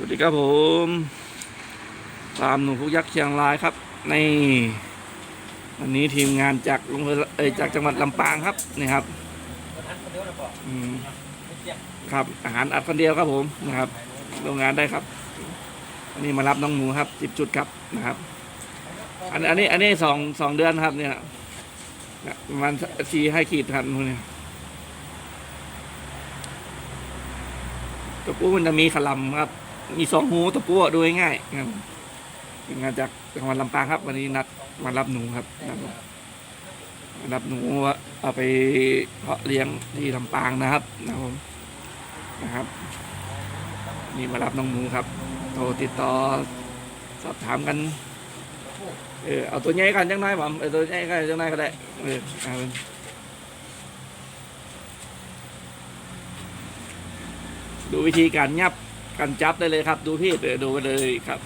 สวัสดีครับผมฟามหนูพุกยักษ์เชียงรายครับในวันนี้ทีมงานจากโรงเรียนเอยจากจังหวัดลำปางครับนี่ครับครับ อาหารอัดคนเดียวครับผมนะครับโรงงานได้ครับอันนี้มารับน้องหมูครับสิบจุดครับนะครับ อันอันนี้อันนี้สองสองเดือนครับ เนี่ยมาณสี่ให้ขีดครับนู่นเนี่ยตะปูมันจะมีขลำครับ มีสองหูตะปูอะดูง่ายๆครับทีมงานจากจังหวัดลำปางครับ วันนี้นัดมารับหนูครับรับมารับหนูเอาไปเพาะเลี้ยงที่ลำปางนะครับนะครับผมนะครับนี่มารับน้องหมูครับโทรติดต่อสอบถามกัน เออเอาตัวใหญ่กันจังน้อยผมเออตัวใหญ่กันจังน้อยก็ได้เออเอาดูวิธีการยับ การจับได้เลยครับ ดูพี่เดี๋ยวดูกันเลยครับ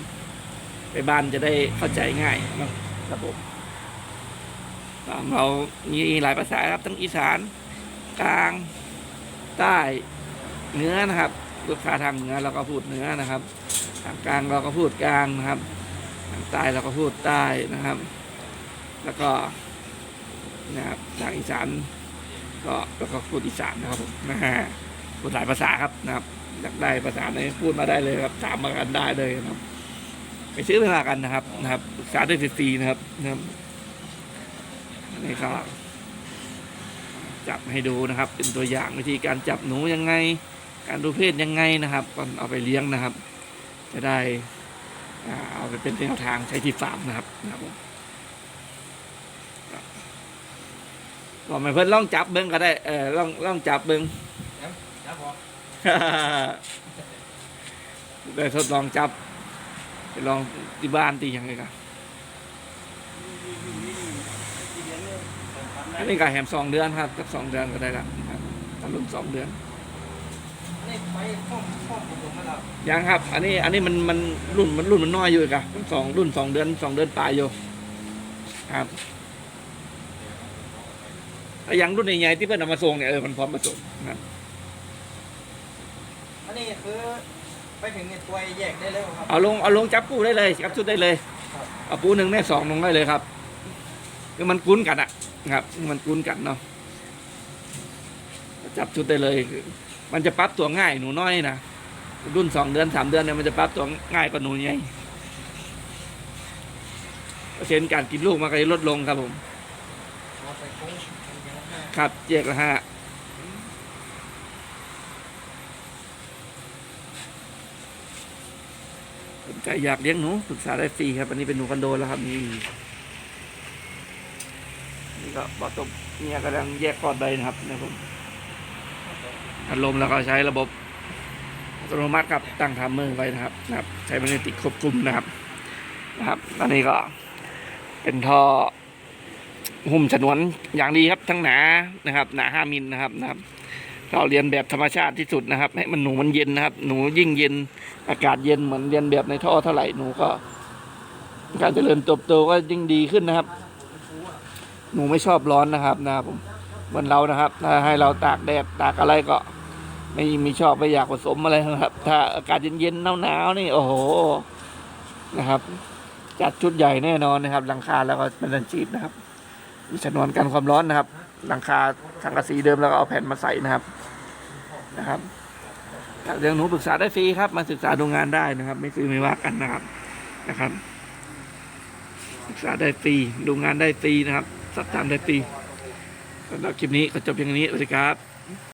ไปบ้านจะได้เข้าใจง่ายนะครับผมตามเรามีหลายภาษาครับ ทั้งอีสานกลางใต้เหนือนะครับลูกค้าทางเหนือเราก็พูดเหนือนะครับทางกลางเราก็พูดกลางนะครับทางใต้เราก็พูดใต้นะครับ แล้วก็นะครับทางอีสานก็แล้วก็พูดอีสานนะครับผมนะฮะ พูดหลายภาษาครับนะครับอยากได้ภาษาไหนพูดมาได้เลยครับถามมากันได้เลยนะครับ ไปซื้อเวลากันนะครับนะครับปรึกษาได้ฟรีนะครับนะครับอันนี่ก็จับให้ดูนะครับ เป็นตัวอย่างวิธีการจับหนูยังไง การดูเพศยังไงนะครับก่อนเอาไปเลี้ยงนะครับ จะได้อ่าเอาไปเป็นแนวทางใช้ที่ฟาร์มนะครับนะครับผมก็ไม่เพิ่นล่องจับเบิ้งก็ได้เออล่องล่องจับเบิ้ง ครับผมได้ทดลองจับไปลองที่บ้านตียังไงกันอันนี้ก็แหมสองเดือนครับสักสองเดือนก็ได้ละครับถ้ารุ่นสองเดือนนี่ไปข้อมข้อมผมมาแล้วยังครับ อันนี้อันนี้มันมันรุ่นมันรุ่นมันน้อยอยู่อีกอะมันสองรุ่นสองเดือนสองเดือนปลายอยู่ครับแล้วอยังรุ่นใหญ่ๆที่เพื่อนเอามาส่งเนี่ยเออมันพร้อมมาส่งนะครับ อันนี้คือไปถึงเนี่ยตัวแยกได้เลยครับ เอาลงเอาลงจับปูได้เลยจับชุดได้เลยครับเอาปูหนึ่งแม่สองลงได้เลยครับ คือมันกุ้นกันอะครับ มันกุ้นกันเนาะจับชุดได้เลยคือมันจะปรับตัวง่ายหนูน้อยนะรุ่นสองเดือนสามเดือนเนี่ยมันจะปรับตัวง่ายกว่าหนูใหญ่เปอร์เซ็นต์การกินลูกมันก็จะลดลงครับผมเอาไปคุ้งเป็นยังไงครับเจกละฮะ สนใจอยากเลี้ยงหนูปรึกษาได้ฟรีครับ อันนี้เป็นหนูคอนโดแล้วครับนี่นี่ก็บอตบเนี่ยกำลังแยกคลอดใบนะครับนะครับผมอัดลมแล้วก็ใช้ระบบอัตโนมัติครับตั้งทามเมอร์ไว้นะครับนะครับ ใช้มกเนติกควบคุมนะครับนะครับอันนี้ก็เป็นท่อหุ้มฉนวนอย่างดีครับทั้งหนานะครับ หนาห้ามิลนะครับนะครับ เราเรียนแบบธรรมชาติที่สุดนะครับ ให้มันหนูมันเย็นนะครับ หนูยิ่งเย็นอากาศเย็นเหมือนเรียนแบบในท่อเท่าไหร่หนูก็ การเจริญเติบโตก็ยิ่งดีขึ้นนะครับ หนูไม่ชอบร้อนนะครับนะครับผมเหมือนเรานะครับ ถ้าให้เราตากแดดตากอะไรก็ ไม่มีชอบไม่อยากผสมอะไรนะครับ ถ้าอากาศเย็นๆหนาวๆนี่โอ้โหนะครับ จัดชุดใหญ่แน่นอนนะครับหลังคาแล้วก็เป็นชีพนะครับมีฉนวนกันความร้อนนะครับ หลังคาสังกะสีเดิมแล้วก็เอาแผ่นมาใส่นะครับนะครับอยากเรียนหนูปรึกษาได้ฟรีครับ มาศึกษาดูงานได้นะครับ ไม่ซื้อไม่ว่ากันนะครับนะครับศึกษาได้ฟรีดูงานได้ฟรีนะครับสับตามได้ฟรีสำหรับคลิปนี้ก็จบเพียงเท่านี้สวัสดีครับ